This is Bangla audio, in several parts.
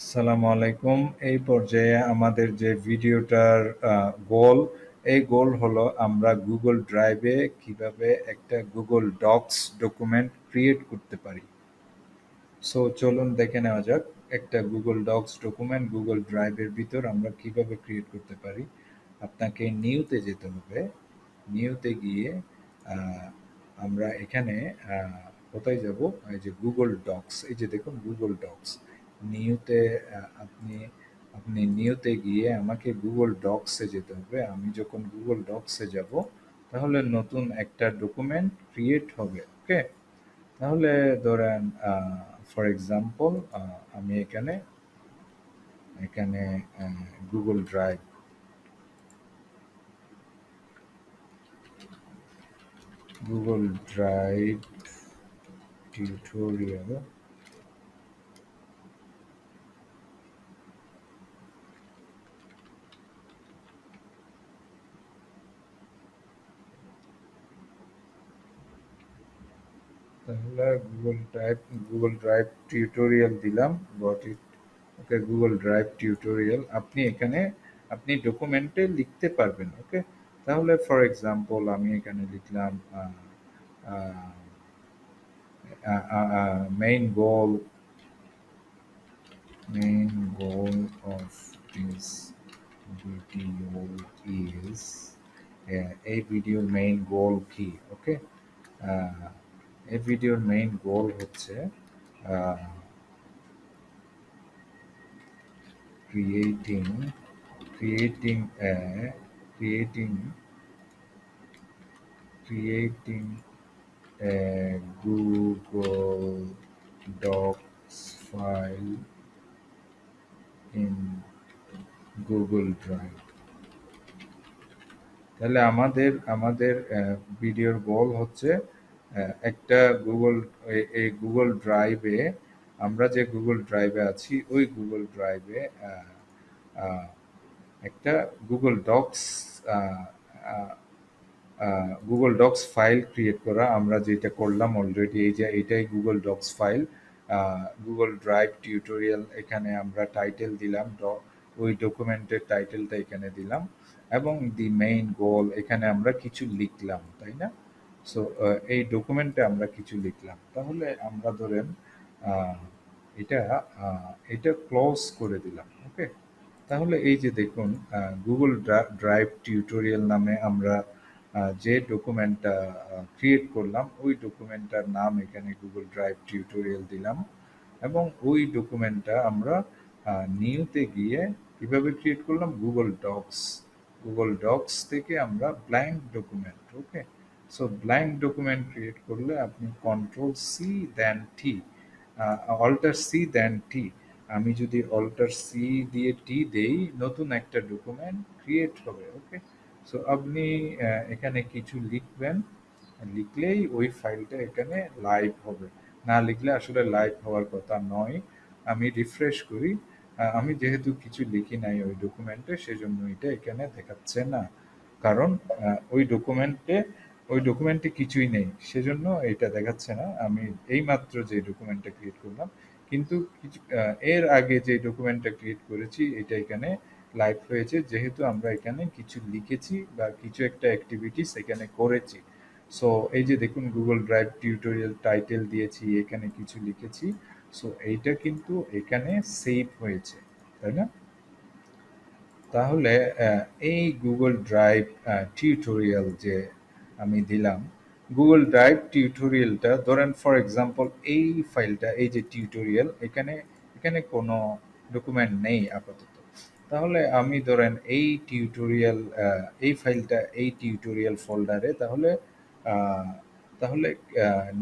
আসসালামু আলাইকুম। এই পর্যায়ে আমাদের যে ভিডিওটার গোল এই গোল হলো আমরা গুগল ড্রাইভে কীভাবে একটা গুগল ডক্স ডকুমেন্ট ক্রিয়েট করতে পারি। সো চলুন দেখে নেওয়া যাক একটা গুগল ডক্স ডকুমেন্ট গুগল ড্রাইভের ভিতর আমরা কীভাবে ক্রিয়েট করতে পারি। আপনাকে নিউতে যেতে হবে। নিউতে গিয়ে আমরা এখানে কোথায় যাব? এই যে গুগল ডক্স এই যে দেখুন গুগল ডক্স নিউতে আপনি আপনি নিউতে গিয়ে আমাকে গুগল ডক্সে যেতে হবে। আমি যখন গুগল ডক্সে যাব, তাহলে নতুন একটা ডকুমেন্ট ক্রিয়েট হবে ওকে তাহলে ধরেন ফর এক্সাম্পল আমি এখানে এখানে Google drive Google drive tutorial তাহলে Google drive Google drive tutorial দিলাম got it okay Google drive tutorial আপনি এখানে, আপনি ডকুমেন্টে লিখতে পারবেন ওকে তাহলে ফর এক্সাম্পল আমি এখানে লিখলাম main goal main goal of this video is এই ভিডিওর মেইন গোল কি ওকে এই ভিডিওর মেইন গোল হচ্ছে creating creating creating creating Google Docs file in Google drive তাহলে আমাদের আমাদের ভিডিওর গোল হচ্ছে একটা গুগল এই গুগল ড্রাইভে আমরা যে গুগল ড্রাইভে আছি, ওই গুগল ড্রাইভে একটা Google Docs Google Docs file create করা আমরা যেটা করলাম অলরেডি এই যে এটাই Google Docs file Google drive tutorial এখানে আমরা টাইটেল দিলাম ওই ডকুমেন্টের টাইটেলটা এখানে দিলাম, এবং দি মেইন গোল এখানে আমরা কিছু লিখলাম, তাই না? সো এই ডকুমেন্টে আমরা কিছু লিখলাম। তাহলে আমরা ধরেন এটা এটা ক্লোজ করে দিলাম ওকে তাহলে এই যে দেখুন গুগল ড্রাইভ টিউটোরিয়াল নামে আমরা যে ডকুমেন্টটা ক্রিয়েট করলাম, ওই ডকুমেন্টটার নাম এখানে গুগল ড্রাইভ টিউটোরিয়াল দিলাম এবং ওই ডকুমেন্টটা আমরা নিউতে গিয়ে কীভাবে ক্রিয়েট করলাম? গুগল ডক্স গুগল ডক্স থেকে আমরা blank document okay so blank document create করলে আপনি control C then T alter C then T আমি যদি অল্টার সি দিয়ে টি দেই, নতুন একটা ডকুমেন্ট ক্রিয়েট হবে ওকে সো আপনি এখানে কিছু লিখবেন। লিখলেই ওই ফাইলটা এখানে লাইভ হবে। না লিখলে আসলে লাইভ হওয়ার কথা নয়। আমি রিফ্রেশ করি। আমি যেহেতু কিছু লিখি নাই ওই ডকুমেন্টে সেজন্য এটা এখানে দেখাচ্ছে না। কারণ ওই ডকুমেন্টে ওই ডকুমেন্টে কিছুই নেই। সেজন্য এটা দেখাচ্ছে না। আমি এইমাত্র যে ডকুমেন্টটা ক্রিয়েট করলাম, কিন্তু এর আগে যে ডকুমেন্টটা ক্রিয়েট করেছি, এটা এখানে লাইভ হয়েছে। যেহেতু আমরা এখানে কিছু লিখেছি বা কিছু একটা অ্যাক্টিভিটিস এখানে করেছি। সো এই যে দেখুন গুগল ড্রাইভ টিউটোরিয়াল টাইটেল দিয়েছি, এখানে কিছু লিখেছি। সো এইটা কিন্তু এখানে সেভ হয়েছে, তাই না? তাহলে এই গুগল ড্রাইভ টিউটোরিয়াল যে আমি দিলাম। গুগল ড্রাইভ টিউটোরিয়ালটা ধরেন ফর এক্সাম্পল এই ফাইলটা এই যে টিউটোরিয়াল এখানে এখানে কোনো ডকুমেন্ট নেই আপাতত। তাহলে আমি ধরেন এই টিউটোরিয়াল এই ফাইলটা এই টিউটোরিয়াল ফোল্ডারে তাহলে তাহলে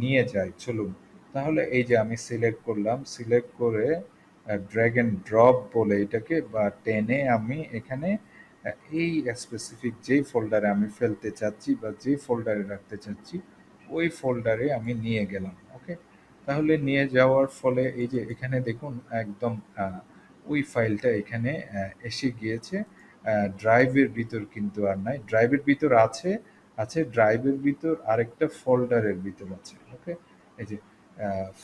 নিয়ে যাই, চলুন। তাহলে এই যে আমি সিলেক্ট করলাম সিলেক্ট করে ড্র্যাগ এন্ড ড্রপ বলে এটাকে, বা টেনে আমি এখানে এই স্পেসিফিক যেই ফোল্ডারে আমি ফেলতে চাচ্ছি বা যে ফোল্ডারে রাখতে চাচ্ছি, ওই ফোল্ডারে আমি নিয়ে গেলাম ওকে তাহলে নিয়ে যাওয়ার ফলে এই যে এখানে দেখুন, একদম ওই ফাইলটা এখানে এসে গিয়েছে। ড্রাইভের ভিতর কিন্তু আর নাই। ড্রাইভের ভিতর আছে আছে ড্রাইভের ভিতর আরেকটা ফোল্ডারের ভিতর আছে ওকে এই যে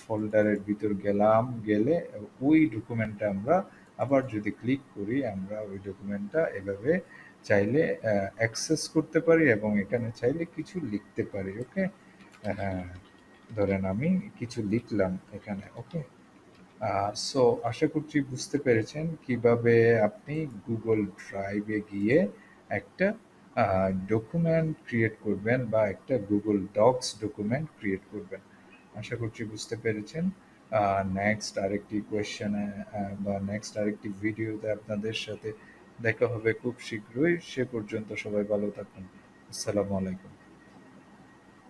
ফোল্ডারের ভিতর গেলাম, গেলে ওই ডকুমেন্টটা আমরা আবার যদি ক্লিক করি, আমরা ওই ডকুমেন্টটা এভাবে চাইলে অ্যাক্সেস করতে পারি এবং এখানে চাইলে কিছু লিখতে পারি ওকে ধরেন আমি কিছু লিখলাম এখানে ওকে সো আশা করছি বুঝতে পেরেছেন কীভাবে আপনি গুগল ড্রাইভে গিয়ে একটা ডকুমেন্ট ক্রিয়েট করবেন বা একটা গুগল ডক্স ডকুমেন্ট ক্রিয়েট করবেন। আশা করছি বুঝতে পেরেছেন। নেক্সট আরেকটি কোয়েশ্চেনে বা নেক্সট আরেকটি ভিডিওতে আপনাদের সাথে দেখা হবে খুব শীঘ্রই। সে পর্যন্ত সবাই ভালো থাকুন। আসসালামু আলাইকুম।